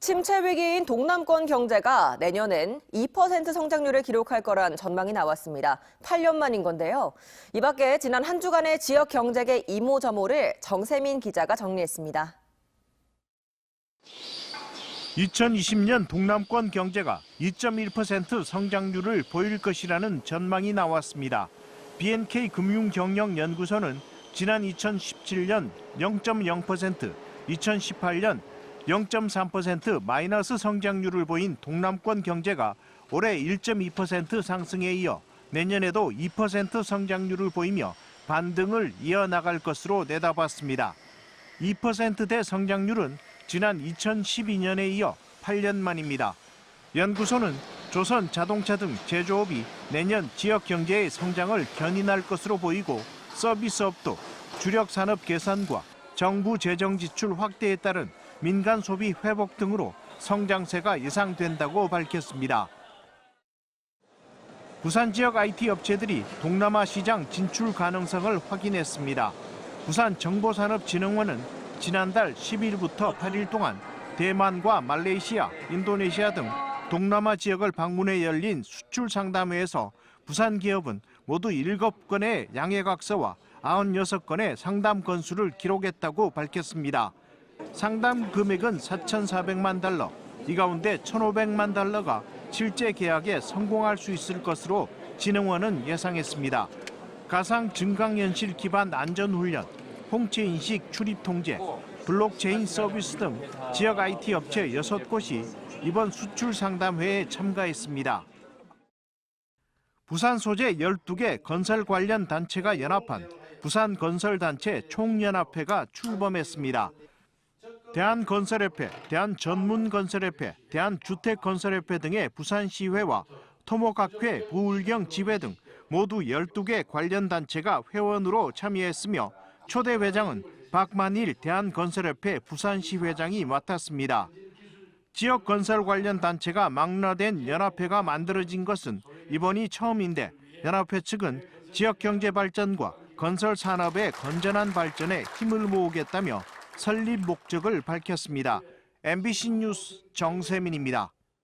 침체 위기인 동남권 경제가 내년엔 2% 성장률을 기록할 거란 전망이 나왔습니다. 8년 만인 건데요. 이 밖에 지난 한 주간의 지역 경제계 이모저모를 정세민 기자가 정리했습니다. 2020년 동남권 경제가 2.1% 성장률을 보일 것이라는 전망이 나왔습니다. BNK 금융경영연구소는 지난 2017년 0.0%, 2018년 0.3% 마이너스 성장률을 보인 동남권 경제가 올해 1.2% 상승에 이어 내년에도 2% 성장률을 보이며 반등을 이어나갈 것으로 내다봤습니다. 2%대 성장률은 지난 2012년에 이어 8년 만입니다. 연구소는 조선 자동차 등 제조업이 내년 지역 경제의 성장을 견인할 것으로 보이고 서비스업도 주력 산업 개선과 정부 재정 지출 확대에 따른 민간 소비 회복 등으로 성장세가 예상된다고 밝혔습니다. 부산 지역 IT 업체들이 동남아 시장 진출 가능성을 확인했습니다. 부산정보산업진흥원은 지난달 10일부터 8일 동안 대만과 말레이시아, 인도네시아 등 동남아 지역을 방문해 열린 수출 상담회에서 부산 기업은 모두 7건의 양해각서와 96건의 상담 건수를 기록했다고 밝혔습니다. 상담 금액은 4,400만 달러, 이 가운데 1,500만 달러가 실제 계약에 성공할 수 있을 것으로 진흥원은 예상했습니다. 가상 증강현실 기반 안전훈련, 홍채 인식 출입 통제, 블록체인 서비스 등 지역 IT 업체 6곳이 이번 수출 상담회에 참가했습니다. 부산 소재 12개 건설 관련 단체가 연합한 부산건설단체 총연합회가 출범했습니다. 대한건설협회, 대한전문건설협회, 대한주택건설협회 등의 부산시회와 토목학회, 부울경 지회 등 모두 12개 관련 단체가 회원으로 참여했으며 초대 회장은 박만일 대한건설협회 부산시 회장이 맡았습니다. 지역 건설 관련 단체가 망라된 연합회가 만들어진 것은 이번이 처음인데 연합회 측은 지역 경제 발전과 건설 산업의 건전한 발전에 힘을 모으겠다며 설립 목적을 밝혔습니다. MBC 뉴스 정세민입니다.